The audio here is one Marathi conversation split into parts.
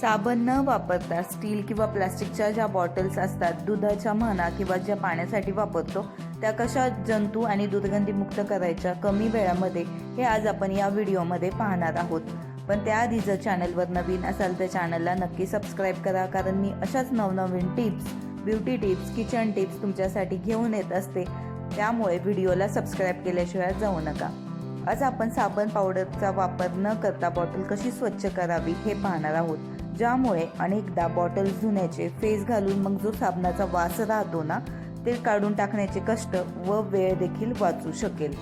साबण न वापरता स्टील किंवा प्लास्टिकच्या ज्या बॉटल्स असतात दुधाच्या म्हणा किंवा ज्या पाण्यासाठी वापरतो त्या कशा जंतू आणि दुर्गंधीमुक्त करायच्या कमी वेळामध्ये हे आज आपण या व्हिडिओमध्ये पाहणार आहोत. पण त्याआधी जर चॅनलवर नवीन असाल तर चॅनलला नक्की सबस्क्राईब करा कारण मी अशाच नवनवीन tips beauty tips kitchen tips तुमच्यासाठी घेऊन येत असते. त्यामुळे व्हिडिओला सबस्क्राईब केल्याशिवाय जाऊ नका. आज आपण साबण पावडरचा वापर न करता बॉटल कशी स्वच्छ करावी हे पाहणार आहोत. ज्यामुळे अनेकदा बॉटल धुण्याचे फेस घालून मग जो साबणाचा वास राहतो ना ते काढून टाकण्याचे कष्ट व वेळ देखील वाचू शकेल.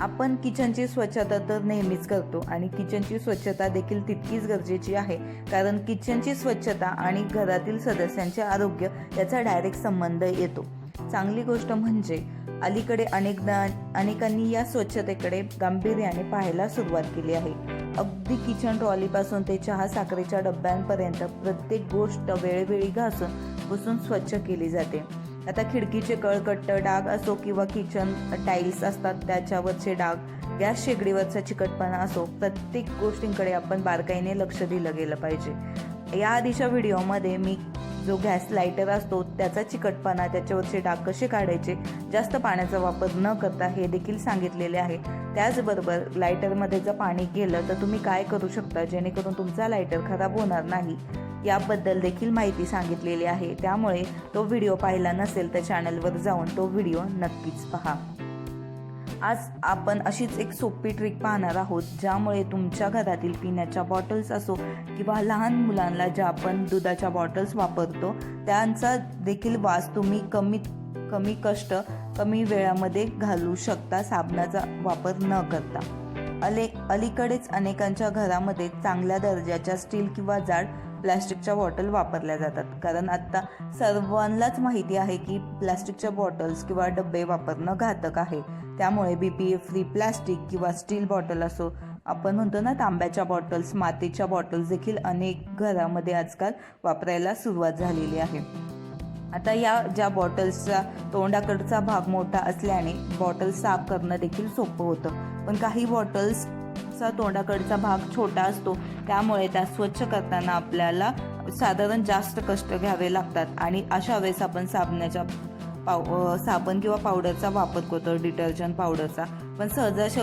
आपण किचनची स्वच्छता तर नेहमीच करतो आणि किचनची स्वच्छता देखील तितकीच गरजेची आहे कारण किचनची स्वच्छता आणि घरातील सदस्यांचे आरोग्य याचा डायरेक्ट संबंध येतो. चांगली गोष्ट म्हणजे अलीकडे अनेकदा अनेकांनी या स्वच्छतेकडे गांभीर्याने पाहायला सुरुवात केली आहे. अगदी किचन ट्रॉलीपासून ते चहा साखरेच्या डब्यांपर्यंत प्रत्येक गोष्ट वेळोवेळी घासून पुसून स्वच्छ केली जाते. आता खिडकीचे कळकट्ट डाग असो किंवा किचन टाईल्स असतात त्याच्यावरचे डाग गॅस शेगडीवरचा चिकटपणा असो प्रत्येक गोष्टींकडे आपण बारकाईने लक्ष दिलं गेलं पाहिजे. या आधीच्या व्हिडिओमध्ये मी जो गॅस लायटर असतो त्याचा चिकटपणा त्याच्यावरचे डाग कसे काढायचे जास्त पाण्याचा वापर न करता हे देखील सांगितलेले आहे. त्याचबरोबर लायटरमध्ये जर पाणी गेलं तर तुम्ही काय करू शकता? जेणेकरून तुमचा लायटर खराब होणार नाही. याबद्दल देखील माहिती सांगितलेली आहे. त्यामुळे तो व्हिडिओ पाहिला नसेल तर चॅनलवर जाऊन तो व्हिडिओ नक्कीच पहा. आज आपण अशीच एक सोपी ट्रिक पाहणार आहोत ज्यामुळे तुमच्या घरातील पिण्याच्या बॉटल्स असो किंवा लहान मुलांना ज्या आपण दुधाच्या बॉटल्स वापरतो त्यांचा देखील वास तुम्ही कमीत कमी कष्ट कमी वेळामध्ये घालू शकता साबणाचा वापर न करता. अले अलीकडेच अनेकांच्या घरामध्ये चांगल्या दर्जाच्या स्टील किंवा जाड प्लॅस्टिकच्या बॉटल वापरल्या जातात. कारण आत्ता सर्वांनाच माहिती आहे की प्लॅस्टिकच्या बॉटल्स किंवा डबे वापरणं घातक आहे. त्यामुळे B P A free plastic किंवा स्टील बॉटल असो आपण म्हणतो ना तांब्याच्या बॉटल्स मातीच्या बॉटल्स देखील अनेक घरामध्ये आजकाल वापरायला सुरुवात झालेली आहे. आता या ज्या बॉटल्सचा तोंडाकडचा भाग मोठा असल्याने बॉटल साफ करणं देखील सोपं होतं. पण काही बॉटल्सचा तोंडाकडचा भाग छोटा असतो त्यामुळे त्या स्वच्छ करताना आपल्याला साधारण जास्त कष्ट घ्यावे लागतात आणि अशा वेळेस आपण साबणाच्या पाव साबण किंवा पावडरचा वापर करतो डिटर्जंट पावडरचा पण सहजाश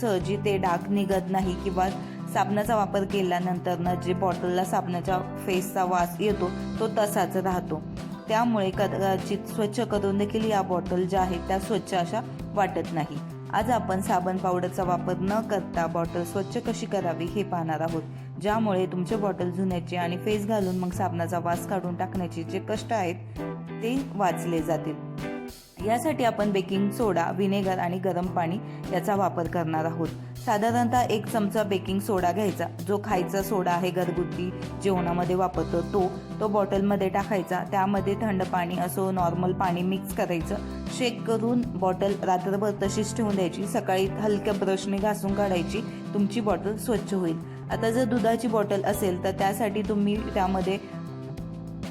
सहजी ते डाग निघत नाही किंवा साबणाचा वापर केल्यानंतर ना जे बॉटलला साबणाच्या फेसचा वास येतो तो तसाच राहतो. त्यामुळे कदाचित स्वच्छ करून देखील या बॉटल ज्या आहेत त्या स्वच्छ अशा वाटत नाही. आज आपण साबण पावडरचा वापर न करता बॉटल स्वच्छ कशी करावी हे पाहणार आहोत. ज्यामुळे तुमचे बॉटल धुण्याचे आणि फेस घालून मग साबणाचा वास काढून टाकण्याचे जे कष्ट आहेत ते वाचले जातील. यासाठी आपण बेकिंग सोडा व्हिनेगर आणि गरम पाणी याचा वापर करणार आहोत. साधारणतः एक चमचा बेकिंग सोडा घ्यायचा. जो खायचा सोडा आहे घरगुती जेवणामध्ये वापरतो तो तो बॉटलमध्ये टाकायचा. त्यामध्ये थंड पाणी असो नॉर्मल पाणी मिक्स करायचं. शेक करून बॉटल रात्रभर तशीच ठेवून द्यायची. सकाळी हलक्या ब्रशने घासून काढायची. तुमची बॉटल स्वच्छ होईल. आता जर दुधाची बॉटल असेल तर त्यासाठी तुम्ही त्यामध्ये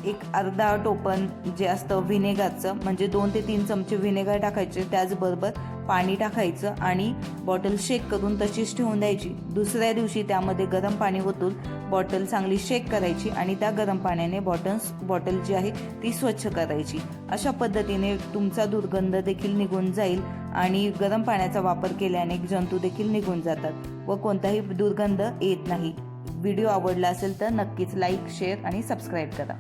एक अर्धा टोपण जे असतं व्हिनेगरचं म्हणजे दोन ते तीन चमचे व्हिनेगर टाकायचे त्याचबरोबर पाणी टाकायचं आणि बॉटल शेक करून तशीच ठेवून द्यायची. दुसऱ्या दिवशी त्यामध्ये गरम पाणी ओतून बॉटल चांगली शेक करायची आणि त्या गरम पाण्याने बॉटल्स बॉटल जी आहे ती स्वच्छ करायची. अशा पद्धतीने तुमचा दुर्गंध देखील निघून जाईल आणि गरम पाण्याचा वापर केल्याने जंतू देखील निघून जातात व कोणताही दुर्गंध येत नाही. व्हिडिओ आवडला असेल तर नक्कीच लाईक शेअर आणि सबस्क्राईब करा.